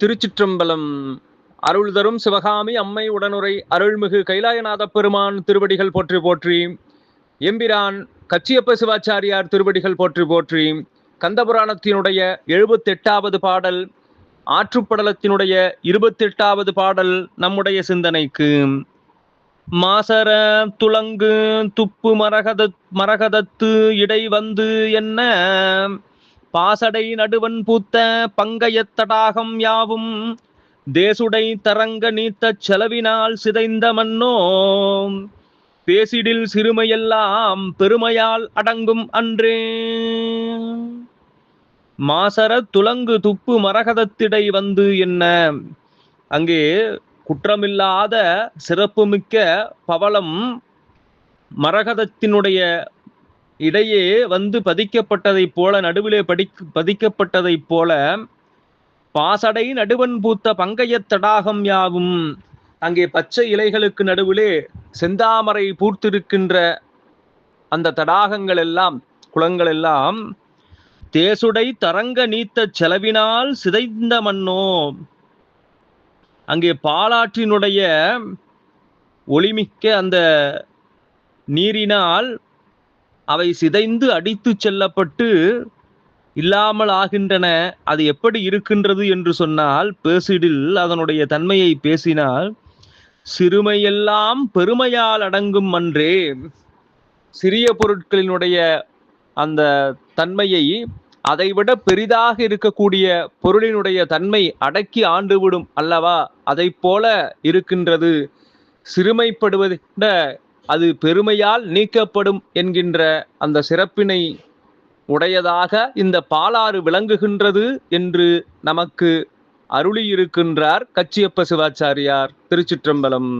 திருச்சிற்றம்பலம். அருள் தரும் சிவகாமி அம்மை உடனுரை அருள்மிகு கைலாயநாத பெருமான் திருவடிகள் போற்றி போற்றி. எம்பிரான் கச்சியப்ப சிவாச்சாரியார் திருவடிகள் போற்றி போற்றி. கந்தபுராணத்தினுடைய எழுபத்தெட்டாவது பாடல் ஆற்றுப்படலத்தினுடைய இருபத்தெட்டாவது பாடல் நம்முடைய சிந்தனைக்கு. மாசர துலங்கு துப்பு மரகத மரகதத்து இடை வந்து என்ன? பாசடை நடுவன் பூத்த பங்கையத்தடாகம் யாவும்? தேசுடை தரங்க நீத்தச் செலவினால் சிதைந்த மன்னோ பேசிடில் சிறுமையெல்லாம் பெருமையால் அடங்கும் அன்றே. மாசர துலங்கு துப்பு மரகதத்திடை வந்து என்ன? அங்கே குற்றமில்லாத சிறப்புமிக்க பவளம் மரகதத்தினுடைய இடையே வந்து பதிக்கப்பட்டதைப் போல நடுவிலே படி பதிக்கப்பட்டதைப் போல பாசடை நடுவன் பூத்த பங்கையத் தடாகம் யாவும் அங்கே பச்சை இலைகளுக்கு நடுவிலே செந்தாமரை பூர்த்திருக்கின்ற அந்த தடாகங்கள் எல்லாம் குளங்கள் எல்லாம் தேசுடை தரங்க நீத்த செலவினால் சிதைந்த மண்ணோ அங்கே பாலாற்றினுடைய ஒளிமிக்க அந்த நீரினால் அவை சிதைந்து அடித்து செல்லப்பட்டு இல்லாமல் ஆகின்றன. அது எப்படி இருக்கின்றது என்று சொன்னால் பேசிடில் அதனுடைய தன்மையை பேசினால் சிறுமையெல்லாம் பெருமையால் அடங்கும் அன்றே. சிறிய பொருட்களினுடைய அந்த தன்மையை அதைவிட பெரிதாக இருக்கக்கூடிய பொருளினுடைய தன்மை அடக்கி ஆண்டுவிடும் அல்லவா? அதை போல இருக்கின்றது. சிறுமைப்படுவதை விட அது பெருமையால் நீக்கப்படும் என்கின்ற அந்த சிறப்பினை உடையதாக இந்த பாலாறு விளங்குகின்றது என்று நமக்கு அருளியிருக்கின்றார் கச்சியப்ப சிவாச்சாரியார் திருச்சிற்றம்பலம்.